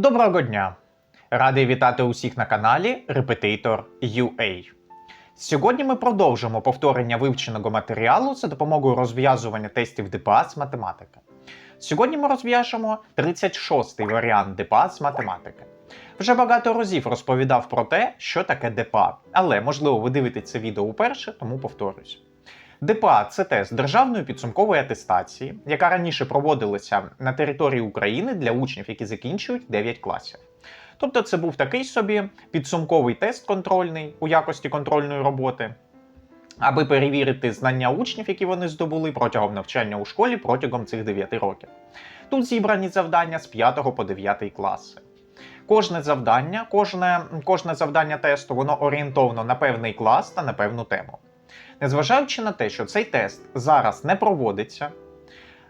Доброго дня! Радий вітати усіх на каналі Repetitor UA. Сьогодні ми продовжимо повторення вивченого матеріалу за допомогою розв'язування тестів ДПА з математики. Сьогодні ми розв'яжемо 36-й варіант ДПА з математики. Вже багато разів розповідав про те, що таке ДПА, але можливо ви дивитесь це відео уперше, тому повторюсь. ДПА це тест державної підсумкової атестації, яка раніше проводилася на території України для учнів, які закінчують 9 класів. Тобто це був такий собі підсумковий тест контрольний у якості контрольної роботи, аби перевірити знання учнів, які вони здобули протягом навчання у школі протягом цих 9 років. Тут зібрані завдання з 5 по 9 класи. Кожне завдання, кожне, кожне завдання тесту, воно орієнтовано на певний клас та на певну тему. Незважаючи на те, що цей тест зараз не проводиться,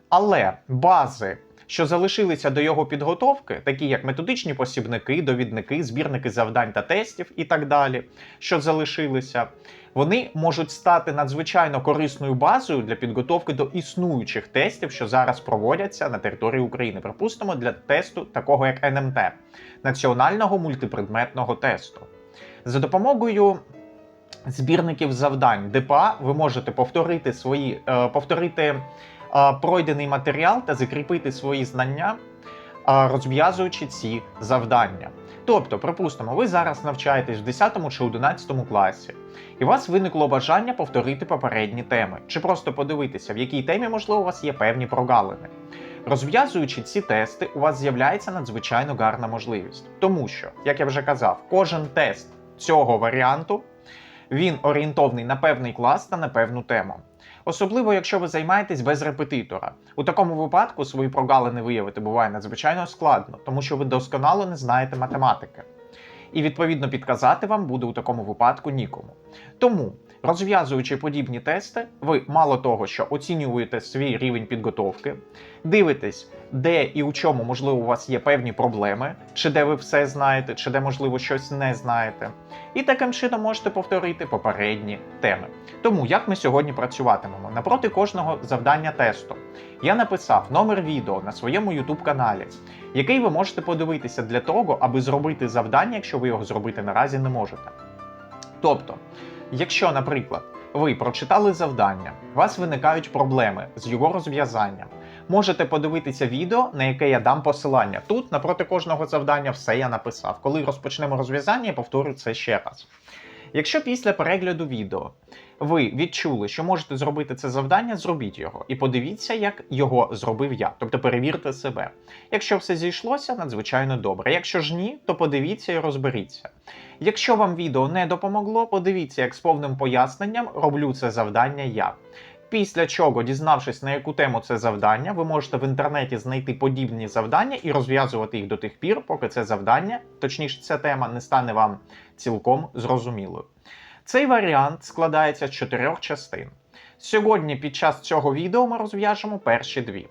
але бази, що залишилися до його підготовки, такі як методичні посібники, довідники, збірники завдань та тестів і так далі, що залишилися, вони можуть стати надзвичайно корисною базою для підготовки до існуючих тестів, що зараз проводяться на території України. Припустимо, для тесту такого як НМТ національного мультипредметного тесту. За допомогою збірників завдань ДПА ви можете повторити свої е, повторити е, пройдений матеріал та закріпити свої знання, е, розв'язуючи ці завдання. Тобто, припустимо, ви зараз навчаєтесь в 10 чи 11 класі, і у вас виникло бажання повторити попередні теми, чи просто подивитися, в якій темі, можливо, у вас є певні прогалини. Розв'язуючи ці тести, у вас з'являється надзвичайно гарна можливість, тому що, як я вже казав, кожен тест цього варіанту він орієнтовний на певний клас та на певну тему. Особливо, якщо ви займаєтесь без репетитора. У такому випадку свої прогалини виявити буває надзвичайно складно, тому що ви досконало не знаєте математики. І відповідно підказати вам буде у такому випадку нікому. Тому, розв'язуючи подібні тести, ви мало того, що оцінюєте свій рівень підготовки, дивитесь, де і у чому, можливо, у вас є певні проблеми, чи де ви все знаєте, чи де, можливо, щось не знаєте. І таким чином можете повторити попередні теми. Тому як ми сьогодні працюватимемо? Напроти кожного завдання тесту я написав номер відео на своєму YouTube каналі, який ви можете подивитися для того, аби зробити завдання, якщо ви його зробити наразі не можете. Тобто, якщо, наприклад, ви прочитали завдання, у вас виникають проблеми з його розв'язанням, можете подивитися відео, на яке я дам посилання. Тут напроти кожного завдання все я написав. Коли розпочнемо розв'язання, я повторю це ще раз. Якщо після перегляду відео ви відчули, що можете зробити це завдання, зробіть його і подивіться, як його зробив я. Тобто перевірте себе. Якщо все зійшлося, надзвичайно добре. Якщо ж ні, то подивіться і розберіться. Якщо вам відео не допомогло, подивіться, як з повним поясненням роблю це завдання я. Після чого, дізнавшись на яку тему це завдання, ви можете в інтернеті знайти подібні завдання і розв'язувати їх до тих пір, поки це завдання, точніше, ця тема не стане вам цілком зрозумілою. Цей варіант складається з чотирьох частин. Сьогодні під час цього відео ми розв'яжемо перші дві.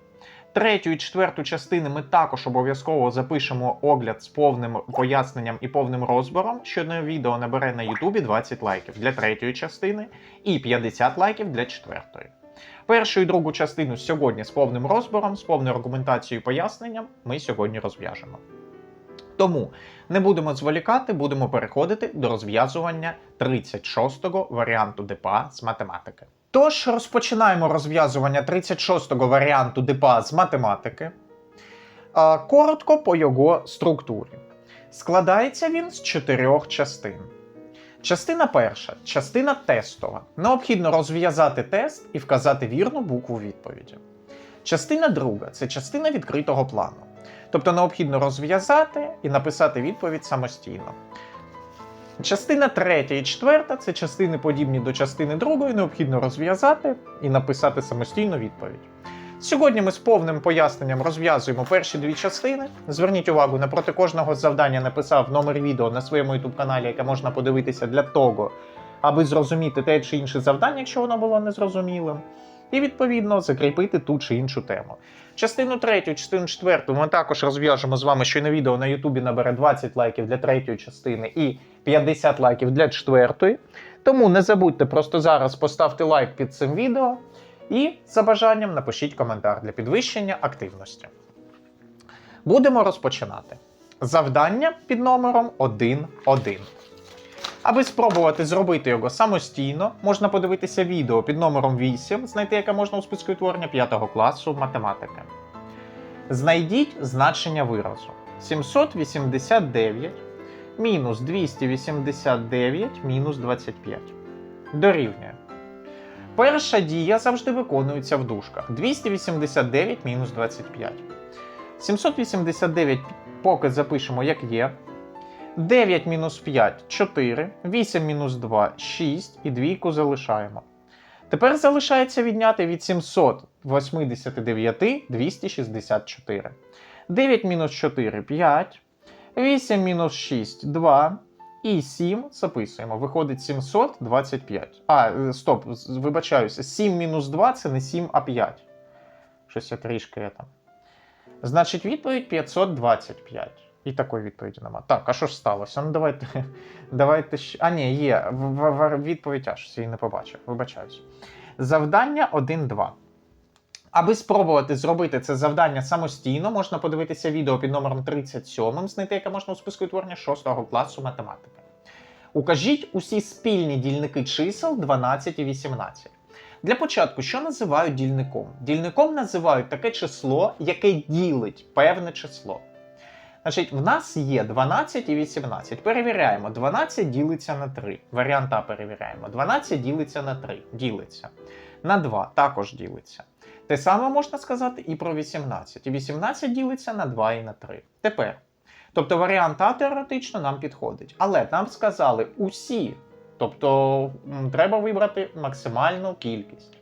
Третю і четверту частини ми також обов'язково запишемо огляд з повним поясненням і повним розбором, що на відео набере на Ютубі 20 лайків для третьої частини і 50 лайків для четвертої. Першу і другу частину сьогодні з повним розбором, з повною аргументацією і поясненням ми сьогодні розв'яжемо. Тому не будемо зволікати, будемо переходити до розв'язування 36-го варіанту ДПА з математики. Тож розпочинаємо розв'язування 36-го варіанту ДПА з математики. Коротко по його структурі. Складається він з чотирьох частин. Частина перша частина тестова. Необхідно розв'язати тест і вказати вірну букву відповіді. Частина друга це частина відкритого плану. Тобто необхідно розв'язати і написати відповідь самостійно. Частина третя і четверта це частини подібні до частини другої, необхідно розв'язати і написати самостійно відповідь. Сьогодні ми з повним поясненням розв'язуємо перші дві частини. Зверніть увагу, напроти кожного завдання написав номер відео на своєму youtube каналі, яке можна подивитися для того, аби зрозуміти те чи інше завдання, якщо воно було незрозумілим, і відповідно закріпити ту чи іншу тему. Частину третю, частину четверту ми також розв'яжемо з вами, що на відео на Ютубі набере 20 лайків для третьої частини і 50 лайків для четвертої. Тому не забудьте просто зараз поставити лайк під цим відео і за бажанням напишіть коментар для підвищення активності. Будемо розпочинати. Завдання під номером 1.1. Аби спробувати зробити його самостійно, можна подивитися відео під номером 8, знайти яке можна у списку відтворення 5 класу математики. Знайдіть значення виразу. 789 мінус 289 мінус 25. Дорівнює. Перша дія завжди виконується в дужках. 289 мінус 25. 789 поки запишемо як є. 9 мінус 5 4, 8 мінус 2 6 і двійку залишаємо. Тепер залишається відняти від 789 264. 9 мінус 4 5, 8 мінус 6 2 і 7 записуємо. Виходить 725. А, е, стоп, вибачаюся. 7 мінус 2 це не 7, а 5. Щось я трішки я там. Значить, відповідь 525. І такої відповіді нема. Так, а що ж сталося? Ну давайте. давайте ще. А, ні, є. В, в, відповідь аж її не побачив. Вибачаюсь. Завдання 1-2. Аби спробувати зробити це завдання самостійно, можна подивитися відео під номером 37, знайти яке можна у списку відтворення 6 класу математики. Укажіть усі спільні дільники чисел 12 і 18. Для початку, що називають дільником? Дільником називають таке число, яке ділить певне число. Значить, в нас є 12 і 18. Перевіряємо. 12 ділиться на 3. Варіант А перевіряємо. 12 ділиться на 3. Ділиться. На 2 також ділиться. Те саме можна сказати і про 18. І 18 ділиться на 2 і на 3. Тепер. Тобто варіант А теоретично нам підходить. Але нам сказали усі. Тобто треба вибрати максимальну кількість.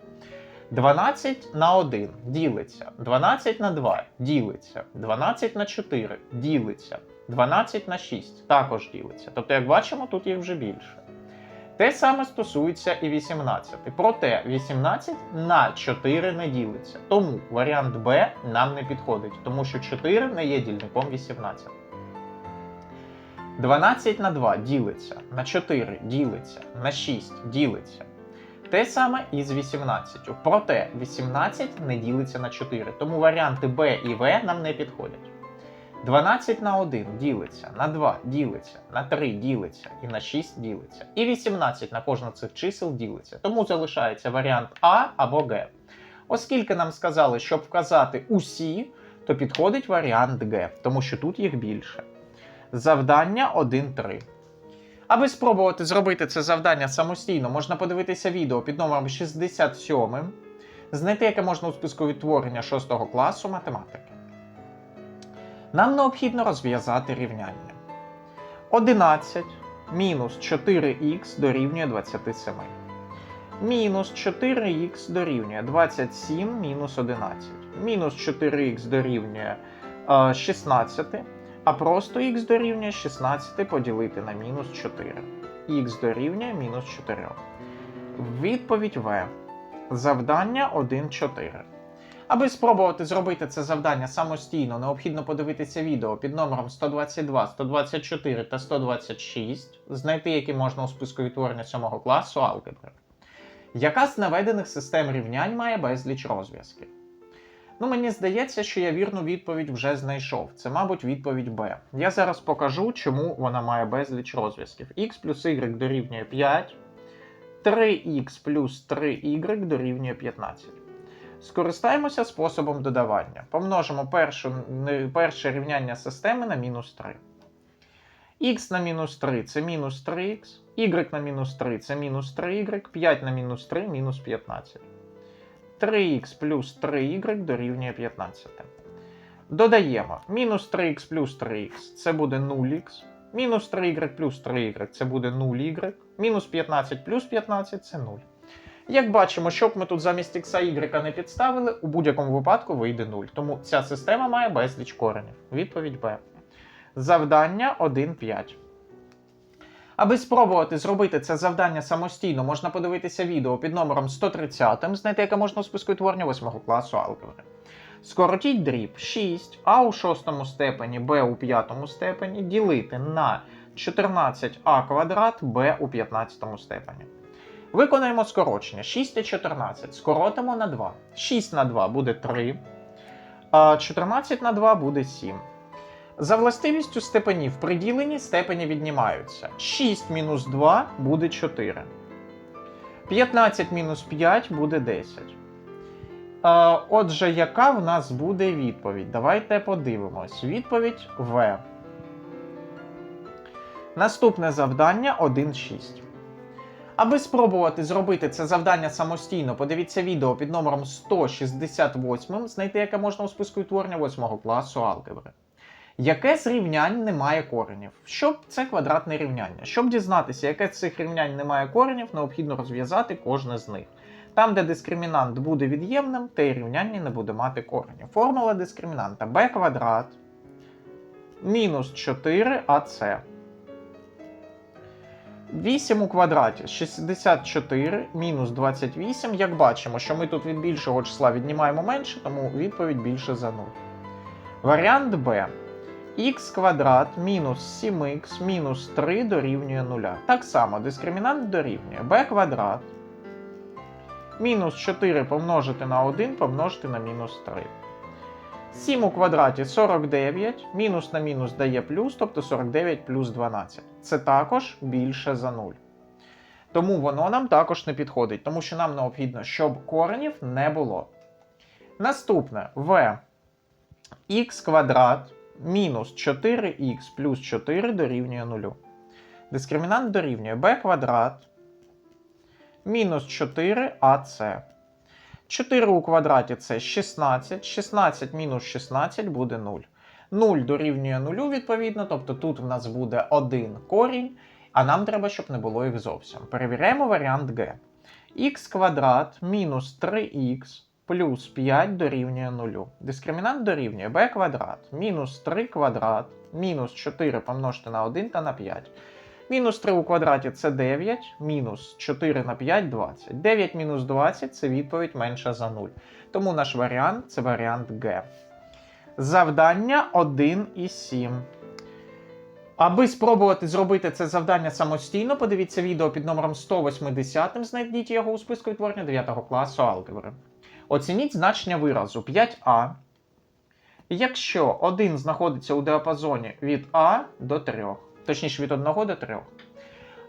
12 на 1 ділиться, 12 на 2 ділиться, 12 на 4 ділиться, 12 на 6 також ділиться. Тобто, як бачимо, тут їх вже більше. Те саме стосується і 18. Проте 18 на 4 не ділиться. Тому варіант Б нам не підходить, тому що 4 не є дільником 18. 12 на 2 ділиться, на 4 ділиться, на 6 ділиться. Те саме і з 18. Проте 18 не ділиться на 4, тому варіанти Б і В нам не підходять. 12 на 1 ділиться, на 2 ділиться, на 3 ділиться і на 6 ділиться. І 18 на кожне цих чисел ділиться. Тому залишається варіант А або Г. Оскільки нам сказали, щоб вказати усі, то підходить варіант Г, тому що тут їх більше. Завдання 1.3. Аби спробувати зробити це завдання самостійно, можна подивитися відео під номером 67, знайти яке можна у списку відтворення 6 класу математики. Нам необхідно розв'язати рівняння. 11 мінус 4х дорівнює 27. Мінус 4х дорівнює 27 мінус 11. Мінус 4х дорівнює е, 16. А просто х дорівнює 16 поділити на мінус 4. х дорівнює мінус 4. Відповідь В. Завдання 1.4. Аби спробувати зробити це завдання самостійно, необхідно подивитися відео під номером 122, 124 та 126, знайти які можна у списку відтворення 7 класу алгебри. Яка з наведених систем рівнянь має безліч розв'язків? Ну, мені здається, що я вірну відповідь вже знайшов. Це, мабуть, відповідь Б. Я зараз покажу, чому вона має безліч розв'язків. x плюс y дорівнює 5, 3х плюс 3y дорівнює 15. Скористаємося способом додавання. Помножимо першу, перше рівняння системи на мінус 3. х на мінус 3 це мінус 3х, y на мінус 3 це мінус 3y, 5 на мінус 3 мінус 15. 3х плюс 3y дорівнює 15. Додаємо мінус 3х плюс 3х це буде 0х, мінус 3y плюс 3y це буде 0y, мінус 15 плюс 15 це 0. Як бачимо, щоб ми тут замість х y не підставили, у будь-якому випадку вийде 0. Тому ця система має безліч коренів. Відповідь Б. Завдання 1.5. Аби спробувати зробити це завдання самостійно, можна подивитися відео під номером 130, знайти яке можна у списку відтворення 8 класу алгебри. Скоротіть дріб 6, а у шостому степені, b у п'ятому степені ділити на 14а квадрат b у 15 степені. Виконаємо скорочення. 6 і 14. Скоротимо на 2. 6 на 2 буде 3, а 14 на 2 буде 7. За властивістю степенів при діленні степені віднімаються. 6 мінус 2 буде 4. 15 мінус 5 буде 10. Е, Отже, яка в нас буде відповідь? Давайте подивимось. Відповідь В. Наступне завдання 1.6. Аби спробувати зробити це завдання самостійно, подивіться відео під номером 168, знайти яке можна у списку утворення 8 класу алгебри. Яке з рівнянь не має коренів? Щоб це квадратне рівняння. Щоб дізнатися, яке з цих рівнянь не має коренів, необхідно розв'язати кожне з них. Там, де дискримінант буде від'ємним, те й рівняння не буде мати коренів. Формула дискримінанта b квадрат мінус 4ac. 8 у квадраті 64 мінус 28. Як бачимо, що ми тут від більшого числа віднімаємо менше, тому відповідь більше за 0. Варіант Б. х квадрат мінус 7х мінус 3 дорівнює 0. Так само дискримінант дорівнює b квадрат мінус 4 помножити на 1 помножити на мінус 3. 7 у квадраті 49, мінус на мінус дає плюс, тобто 49 плюс 12. Це також більше за 0. Тому воно нам також не підходить, тому що нам необхідно, щоб коренів не було. Наступне в х квадрат мінус 4х плюс 4 дорівнює 0. Дискримінант дорівнює b квадрат мінус 4ac. 4 у квадраті це 16. 16 мінус 16 буде 0. 0 дорівнює 0, відповідно, тобто тут в нас буде 1 корінь, а нам треба, щоб не було їх зовсім. Перевіряємо варіант Г. х квадрат мінус 3х плюс 5 дорівнює 0. Дискримінант дорівнює b квадрат мінус 3 квадрат мінус 4 помножити на 1 та на 5. Мінус 3 у квадраті це 9, мінус 4 на 5 20. 9 мінус 20 це відповідь менша за 0. Тому наш варіант це варіант Г. Завдання 1 і 7. Аби спробувати зробити це завдання самостійно, подивіться відео під номером 180, знайдіть його у списку відтворення 9 класу алгебри. Оцініть значення виразу 5а. Якщо 1 знаходиться у діапазоні від А до 3, точніше від 1 до 3.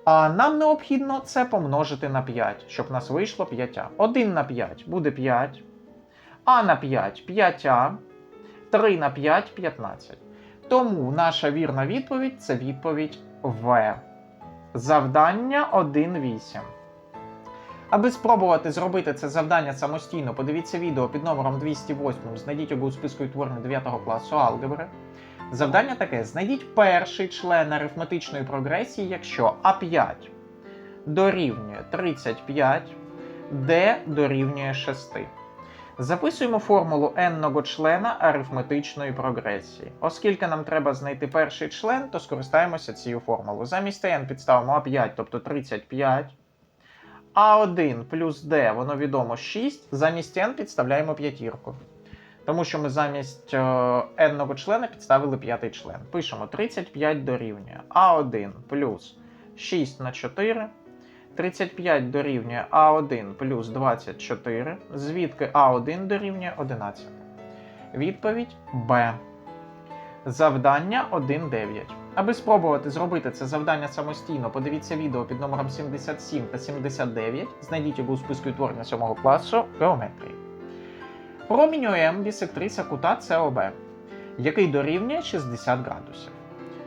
А нам необхідно це помножити на 5, щоб у нас вийшло 5а. 1 на 5 буде 5, а на 5 5а, 3 на 5 15. Тому наша вірна відповідь це відповідь В. Завдання 1.8. Аби спробувати зробити це завдання самостійно, подивіться відео під номером 208, знайдіть його у списку відтворення 9 класу алгебри. Завдання таке: знайдіть перший член арифметичної прогресії, якщо А5 дорівнює 35, Д дорівнює 6. Записуємо формулу n-ного члена арифметичної прогресії. Оскільки нам треба знайти перший член, то скористаємося цією формулою. Замість n підставимо А5, тобто 35. А1 плюс D, воно відомо 6. Замість n підставляємо п'ятірку. Тому що ми замість е, n-ного члена підставили п'ятий член. Пишемо 35 дорівнює А1 плюс 6 на 4. 35 дорівнює А1 плюс 24, звідки А1 дорівнює 11. Відповідь Б. Завдання 1.9. Аби спробувати зробити це завдання самостійно, подивіться відео під номером 77 та 79. Знайдіть його у списку відтворення 7 класу геометрії. Промінь ОМ бісектриса кута СОБ, який дорівнює 60 градусів.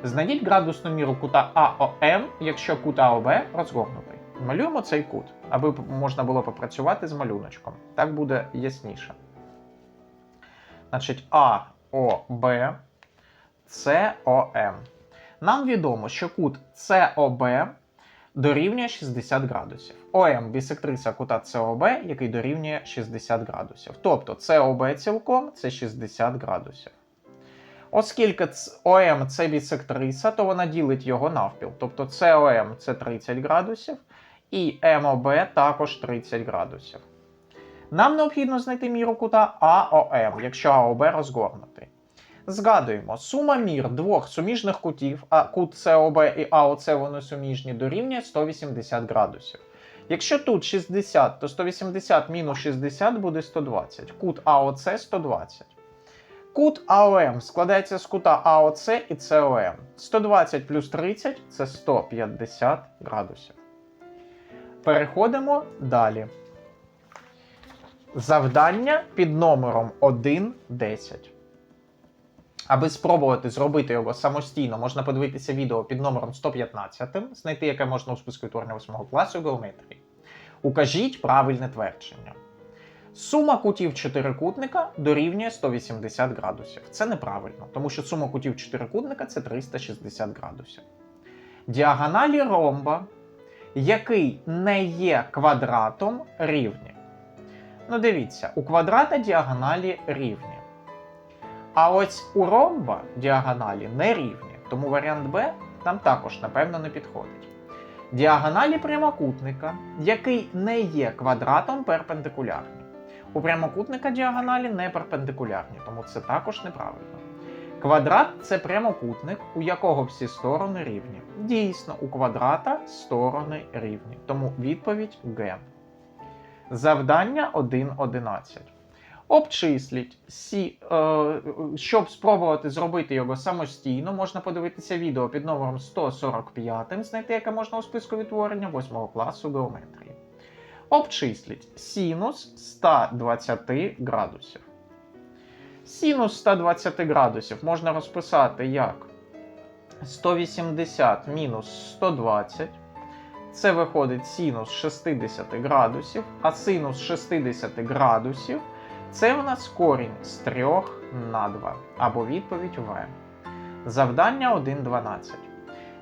Знайдіть градусну міру кута АОМ, якщо кут АОБ розгорнутий. Малюємо цей кут, аби можна було попрацювати з малюночком. Так буде ясніше. Значить, АОБ, СОМ. Нам відомо, що кут СОБ дорівнює 60 градусів. ОМ бісектриса кута СОБ, який дорівнює 60 градусів. Тобто СОБ цілком це 60 градусів. Оскільки ОМ це бісектриса, то вона ділить його навпіл. Тобто СОМ це 30 градусів, і МОБ також 30 градусів. Нам необхідно знайти міру кута АОМ, якщо АОБ розгорнутий. Згадуємо, сума мір двох суміжних кутів, а кут СОБ і АОЦ вони суміжні, дорівнює 180 градусів. Якщо тут 60, то 180 мінус 60 буде 120. Кут АОЦ 120. Кут АОМ складається з кута АОЦ і СОМ. 120 плюс 30 це 150 градусів. Переходимо далі. Завдання під номером 1.10. Аби спробувати зробити його самостійно, можна подивитися відео під номером 115, знайти яке можна у списку відтворення 8 класу геометрії. Укажіть правильне твердження. Сума кутів чотирикутника дорівнює 180 градусів. Це неправильно, тому що сума кутів чотирикутника це 360 градусів. Діагоналі ромба, який не є квадратом, рівні. Ну, дивіться, у квадрата діагоналі рівні. А ось у ромба діагоналі не рівні, тому варіант Б нам також, напевно, не підходить. Діагоналі прямокутника, який не є квадратом перпендикулярні. У прямокутника діагоналі не перпендикулярні, тому це також неправильно. Квадрат це прямокутник, у якого всі сторони рівні. Дійсно, у квадрата сторони рівні. Тому відповідь Г. Завдання 1.11. Обчисліть сі, е, щоб спробувати зробити його самостійно, можна подивитися відео під номером 145, знайти яке можна у списку відтворення 8 класу геометрії. Обчисліть синус 120 градусів. Синус 120 градусів можна розписати як 180 мінус 120. Це виходить синус 60 градусів, а синус 60 градусів це у нас корінь з 3 на 2, або відповідь В. Завдання 1.12.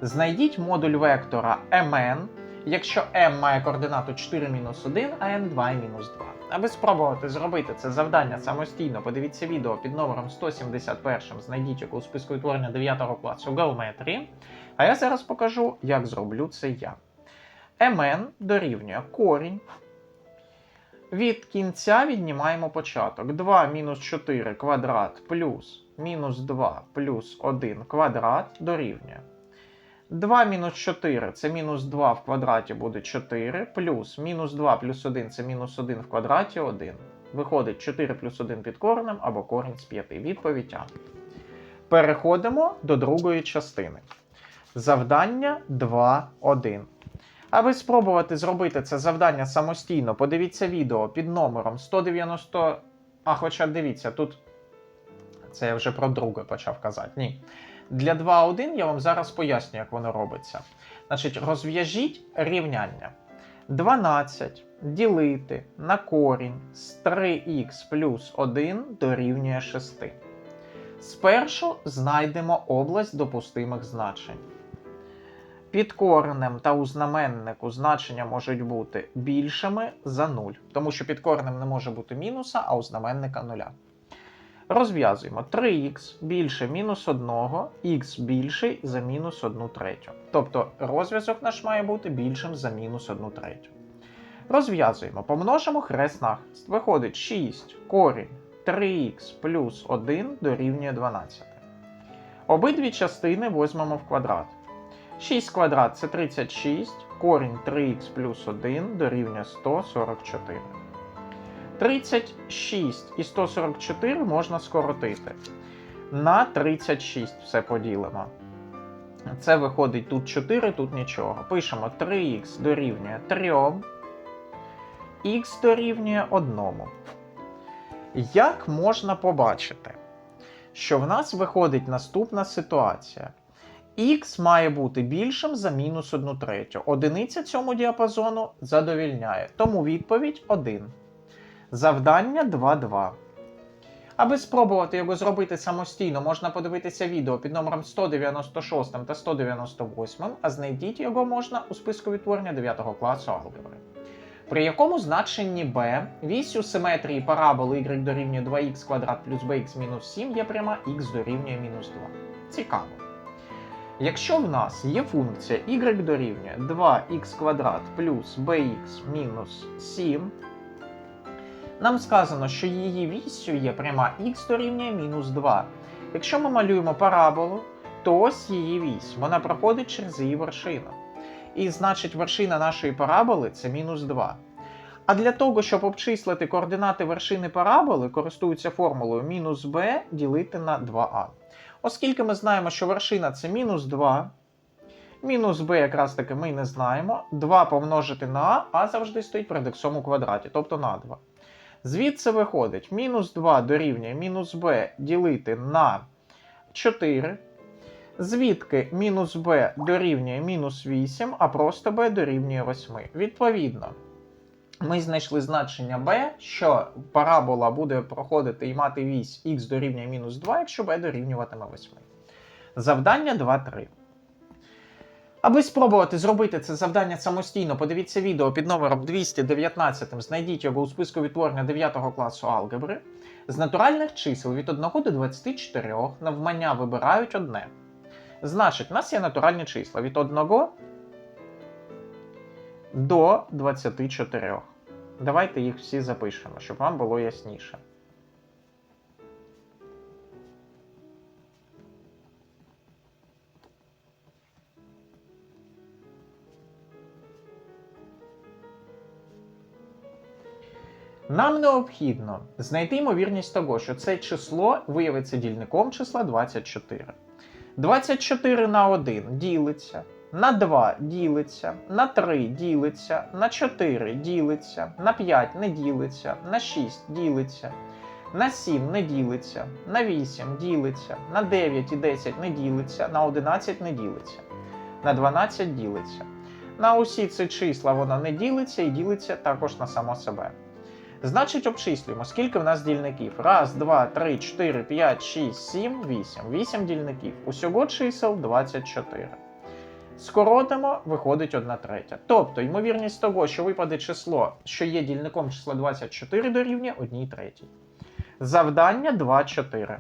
Знайдіть модуль вектора mn, якщо m має координату 4-1, а n 2-2. Аби спробувати зробити це завдання самостійно, подивіться відео під номером 171, знайдіть його у списку відтворення 9 класу геометрії. А я зараз покажу, як зроблю це я. mn дорівнює корінь. Від кінця віднімаємо початок. 2 мінус 4 квадрат плюс мінус 2 плюс 1 квадрат дорівнює. 2 мінус 4 це мінус 2 в квадраті буде 4, плюс мінус 2 плюс 1 це мінус 1 в квадраті 1. Виходить 4 плюс 1 під коренем або корінь з 5. Відповідь А. Переходимо до другої частини. Завдання 2.1. Аби спробувати зробити це завдання самостійно, подивіться відео під номером 190. А, хоча дивіться, тут це я вже про друге почав казати. Ні. Для 2.1 я вам зараз поясню, як воно робиться. Значить, розв'яжіть рівняння. 12 ділити на корінь з 3х плюс 1 дорівнює 6. Спершу знайдемо область допустимих значень. Під коренем та у знаменнику значення можуть бути більшими за 0, тому що під коренем не може бути мінуса, а у знаменника 0. Розв'язуємо 3х більше мінус 1, х більший за мінус 1 третю. Тобто розв'язок наш має бути більшим за мінус 1 третю. Розв'язуємо, помножимо хрест на хрест. Виходить 6 корінь 3х плюс 1 дорівнює 12. Обидві частини візьмемо в квадрат. 6 квадрат це 36, корінь 3х плюс 1 дорівнює 144. 36 і 144 можна скоротити. На 36 все поділимо. Це виходить тут 4, тут нічого. Пишемо 3х дорівнює 3, х дорівнює 1. Як можна побачити, що в нас виходить наступна ситуація? Х має бути більшим за мінус 1 третю. Одиниця цьому діапазону задовільняє. Тому відповідь 1. Завдання 2.2. Аби спробувати його зробити самостійно, можна подивитися відео під номером 196 та 198, а знайдіть його можна у списку відтворення 9 класу алгебри. При якому значенні b у симетрії параболи y дорівнює 2х квадрат плюс bx мінус 7 є пряма х дорівнює мінус 2. Цікаво. Якщо в нас є функція y дорівнює 2х квадрат плюс bx мінус 7, нам сказано, що її віссю є пряма х дорівнює мінус 2. Якщо ми малюємо параболу, то ось її вісь, вона проходить через її вершину. І значить, вершина нашої параболи це мінус 2. А для того, щоб обчислити координати вершини параболи, користуються формулою мінус b ділити на 2а. Оскільки ми знаємо, що вершина це мінус 2, мінус b якраз таки ми не знаємо. 2 помножити на а, а завжди стоїть перед іксом у квадраті, тобто на 2. Звідси виходить мінус 2 дорівнює мінус b ділити на 4. Звідки мінус b дорівнює мінус 8, а просто b дорівнює 8. Відповідно, ми знайшли значення b, що парабола буде проходити і мати вісь x дорівнює мінус 2, якщо b дорівнюватиме 8. Завдання 2.3. Аби спробувати зробити це завдання самостійно, подивіться відео під номером 219, знайдіть його у списку відтворення 9 класу алгебри. З натуральних чисел від 1 до 24 навмання вибирають одне. Значить, у нас є натуральні числа від 1 до 24. Давайте їх всі запишемо, щоб вам було ясніше. Нам необхідно знайти ймовірність того, що це число виявиться дільником числа 24. 24 на 1 ділиться, на 2 ділиться, на 3 ділиться, на 4 ділиться, на 5 не ділиться, на 6 ділиться, на 7 не ділиться, на 8 ділиться, на 9 і 10 не ділиться, на 11 не ділиться, на 12 ділиться. На усі ці числа вона не ділиться і ділиться також на само себе. Значить, обчислюємо, скільки в нас дільників. Раз, два, три, чотири, п'ять, шість, сім, вісім. Вісім дільників. Усього чисел 24. Скоротимо, виходить 1 третя. Тобто, ймовірність того, що випаде число, що є дільником числа 24 дорівнює 1 третій. Завдання 2,4.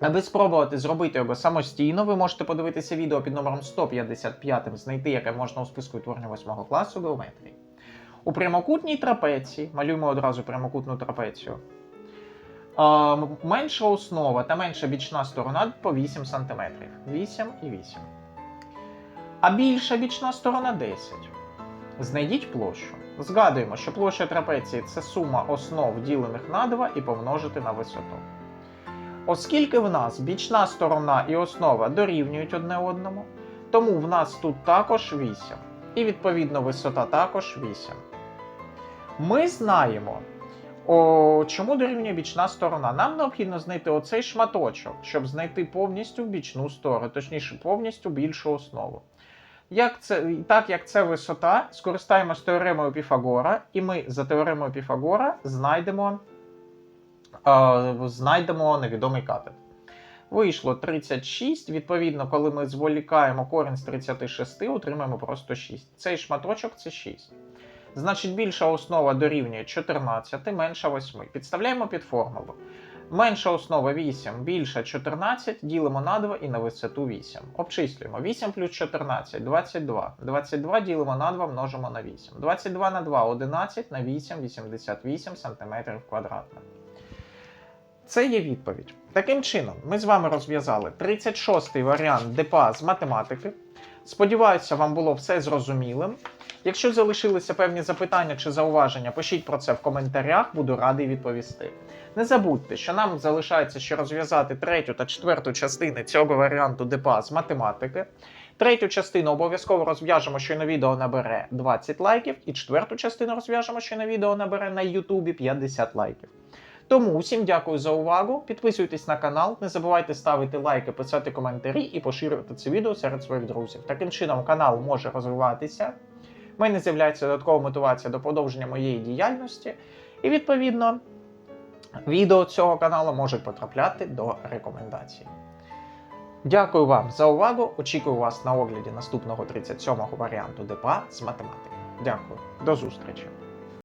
Аби спробувати зробити його самостійно, ви можете подивитися відео під номером 155, знайти, яке можна у списку відтворення 8 класу геометрії. У прямокутній трапеції, малюємо одразу прямокутну трапецію. менша основа та менша бічна сторона по 8 см. 8 і 8. А більша бічна сторона 10. Знайдіть площу. Згадуємо, що площа трапеції це сума основ ділених на 2 і помножити на висоту. Оскільки в нас бічна сторона і основа дорівнюють одне одному, тому в нас тут також 8. І відповідно висота також 8. Ми знаємо, о, чому дорівнює бічна сторона. Нам необхідно знайти оцей шматочок, щоб знайти повністю бічну сторону, точніше, повністю більшу основу. Як це, так як це висота, скористаємось теоремою Піфагора, і ми за теоремою Піфагора знайдемо, е, знайдемо невідомий катет. Вийшло 36. Відповідно, коли ми зволікаємо корінь з 36, отримаємо просто 6. Цей шматочок це 6. Значить, більша основа дорівнює 14, менша 8. Підставляємо під формулу. Менша основа 8, більша 14, ділимо на 2 і на висоту 8. Обчислюємо 8 плюс 14 22. 22 ділимо на 2, множимо на 8. 22 на 2 11 на 8 88 см квадратних. Це є відповідь. Таким чином, ми з вами розв'язали 36-й варіант ДПА з математики. Сподіваюся, вам було все зрозумілим. Якщо залишилися певні запитання чи зауваження, пишіть про це в коментарях, буду радий відповісти. Не забудьте, що нам залишається ще розв'язати третю та четверту частини цього варіанту ДПА з математики. Третю частину обов'язково розв'яжемо, що на відео набере 20 лайків, і четверту частину розв'яжемо, що на відео набере на Ютубі 50 лайків. Тому усім дякую за увагу. Підписуйтесь на канал, не забувайте ставити лайки, писати коментарі і поширювати це відео серед своїх друзів. Таким чином, канал може розвиватися. В мене з'являється додаткова мотивація до продовження моєї діяльності, і відповідно відео цього каналу можуть потрапляти до рекомендацій. Дякую вам за увагу. Очікую вас на огляді наступного 37-го варіанту ДПА з математики. Дякую, до зустрічі!